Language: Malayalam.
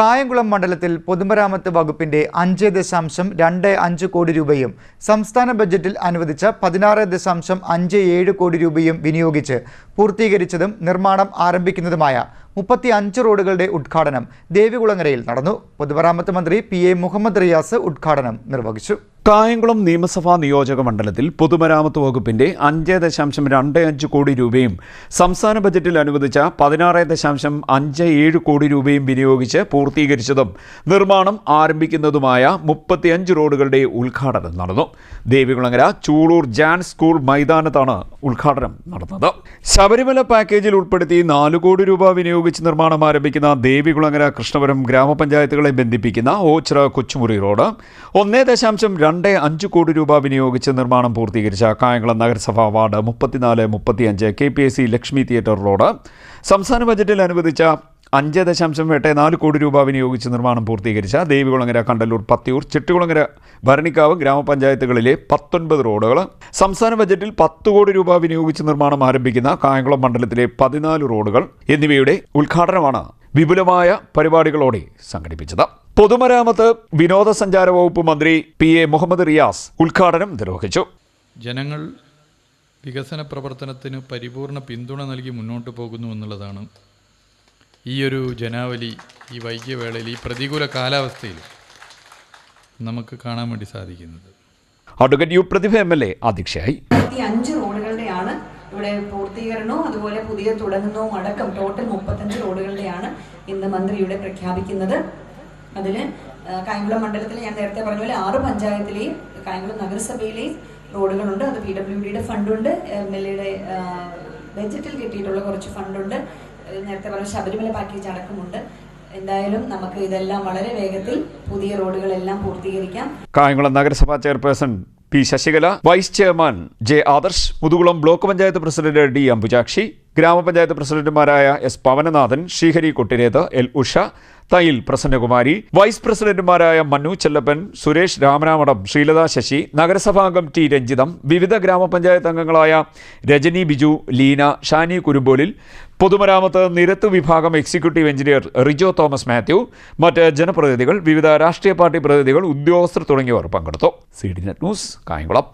കായംകുളം മണ്ഡലത്തിൽ പൊതുമരാമത്ത് വകുപ്പിന്റെ അഞ്ച് ദശാംശം രണ്ട് അഞ്ച് കോടി രൂപയും സംസ്ഥാന ബജറ്റിൽ അനുവദിച്ച പതിനാറ് ദശാംശം അഞ്ച് ഏഴ് കോടി രൂപയും വിനിയോഗിച്ച് പൂർത്തീകരിച്ചതും നിർമ്മാണം ആരംഭിക്കുന്നതുമായ മുപ്പത്തി അഞ്ച് റോഡുകളുടെ ഉദ്ഘാടനം ദേവികുളങ്ങരയിൽ നടന്നു. പൊതുമരാമത്ത് മന്ത്രി പി എ മുഹമ്മദ് റിയാസ് ഉദ്ഘാടനം നിർവഹിച്ചു. കായംകുളം നിയമസഭാ നിയോജക മണ്ഡലത്തിൽ പൊതുമരാമത്ത് വകുപ്പിന്റെ അഞ്ച് ദശാംശം രണ്ട് അഞ്ച് കോടി രൂപയും സംസ്ഥാന ബജറ്റിൽ അനുവദിച്ച പതിനാറ് ദശാംശം അഞ്ച് ഏഴ് കോടി രൂപയും വിനിയോഗിച്ച് പൂർത്തീകരിച്ചതും നിർമ്മാണം ആരംഭിക്കുന്നതുമായ മുപ്പത്തിയഞ്ച് റോഡുകളുടെ ഉദ്ഘാടനം നടന്നു. ദേവികുളങ്ങര ചൂളൂർ ജാൻ സ്കൂൾ മൈതാനത്താണ് ഉദ്ഘാടനം നടന്നത്. ശബരിമല പാക്കേജിൽ ഉൾപ്പെടുത്തി നാല് കോടി രൂപ വിനിയോഗിച്ച് നിർമ്മാണം ആരംഭിക്കുന്ന ദേവികുളങ്ങര കൃഷ്ണപുരം ഗ്രാമപഞ്ചായത്തുകളെ ബന്ധിപ്പിക്കുന്ന ഓച്ചിറ കൊച്ചുമുറി റോഡ്. ഒന്നേ ദശാംശം രണ്ട് അഞ്ച് കോടി രൂപ വിനിയോഗിച്ച് നിർമ്മാണം പൂർത്തീകരിച്ച കായംകുളം നഗരസഭാ വാർഡ് മുപ്പത്തിനാല് മുപ്പത്തിയഞ്ച് K P S C Lakshmi theatre road. സംസ്ഥാന ബജറ്റിൽ അനുവദിച്ച അഞ്ച് ദശാംശം എട്ട് നാല് കോടി രൂപ വിനിയോഗിച്ച് നിർമ്മാണം പൂർത്തീകരിച്ച ദേവികുളങ്ങര കണ്ടല്ലൂർ പത്തിയൂർ ചിട്ടുകുളങ്ങര ഭരണിക്കാവ് ഗ്രാമപഞ്ചായത്തുകളിലെ പത്തൊൻപത് റോഡുകൾ. സംസ്ഥാന ബജറ്റിൽ പത്ത് കോടി രൂപ വിനിയോഗിച്ച് നിർമ്മാണം ആരംഭിക്കുന്ന കായംകുളം മണ്ഡലത്തിലെ പതിനാല് റോഡുകൾ എന്നിവയുടെ ഉദ്ഘാടനമാണ് വിപുലമായ പരിപാടികളോടെ സംഘടിപ്പിച്ചത്. പൊതുമരാമത്ത് വിനോദസഞ്ചാര വകുപ്പ് മന്ത്രി പി എ മുഹമ്മദ് റിയാസ് ഉദ്ഘാടനം നിർവഹിച്ചു. ജനങ്ങൾ വികസന പ്രവർത്തനത്തിന് പരിപൂർണ പിന്തുണ നൽകി മുന്നോട്ട് പോകുന്നു എന്നുള്ളതാണ് ഈ ഒരു ജനാവലി ഈ വൈകിയവേളയിൽ ഈ പ്രതികൂല കാലാവസ്ഥയിൽ നമുക്ക് കാണാൻ വേണ്ടി സാധിക്കുന്നത്. Advocate U Prathibha M L A അധ്യക്ഷയായി. അഞ്ച് റോഡുകളുടെയാണ് ഇവിടെ പൂർത്തീകരണവും അതുപോലെ പുതിയ തുടങ്ങുന്നതും അടക്കം ടോട്ടൽ മുപ്പത്തഞ്ച് റോഡുകളുടെയാണ് ഇന്ന് മന്ത്രിയുടെ പ്രഖ്യാപിക്കുന്നത്. അതിൽ കായംകുളം മണ്ഡലത്തിൽ ഞാൻ നേരത്തെ പറഞ്ഞ പോലെ ആറ് പഞ്ചായത്തിലെയും കായംകുളം നഗരസഭയിലെയും റോഡുകളുണ്ട്. അത് പി ഡബ്ല്യു ഡിയുടെ ഫണ്ടുണ്ട്. എം എൽ എയുടെ ബജറ്റിൽ കിട്ടിയിട്ടുള്ള കുറച്ച് ഫണ്ടുണ്ട്. നേരത്തെ പറഞ്ഞ ശബരിമല പാക്കേജ് അടക്കമുണ്ട്. എന്തായാലും നമുക്ക് ഇതെല്ലാം വളരെ വേഗത്തിൽ പുതിയ റോഡുകളെല്ലാം പൂർത്തീകരിക്കാം. കായംകുളം നഗരസഭാ chairperson P Sasikala vice chairman J Adarsh Muthukulam block panchayat president D Ambujakshi ഗ്രാമപഞ്ചായത്ത് പ്രസിഡന്റുമാരായ S Pavananathan Sreehari Kottireth L Usha Thayil Prasannakumari vice പ്രസിഡന്റുമാരായ മന്നു ചെല്ലപ്പൻ സുരേഷ് രാമനാമടം ശ്രീലത ശശി നഗരസഭാംഗം ടി രഞ്ജിതം വിവിധ ഗ്രാമപഞ്ചായത്ത് അംഗങ്ങളായ രജനി ബിജു ലീന ഷാനി കുരുമ്പോലിൽ പൊതുമരാമത്ത് നിരത്ത് വിഭാഗം എക്സിക്യൂട്ടീവ് എഞ്ചിനീയർ റിജോ തോമസ് മാത്യു മറ്റ് ജനപ്രതിനിധികൾ വിവിധ രാഷ്ട്രീയ പാർട്ടി പ്രതിനിധികൾ ഉദ്യോഗസ്ഥർ തുടങ്ങിയവർ പങ്കെടുത്തു. C D net news Kayamkulam.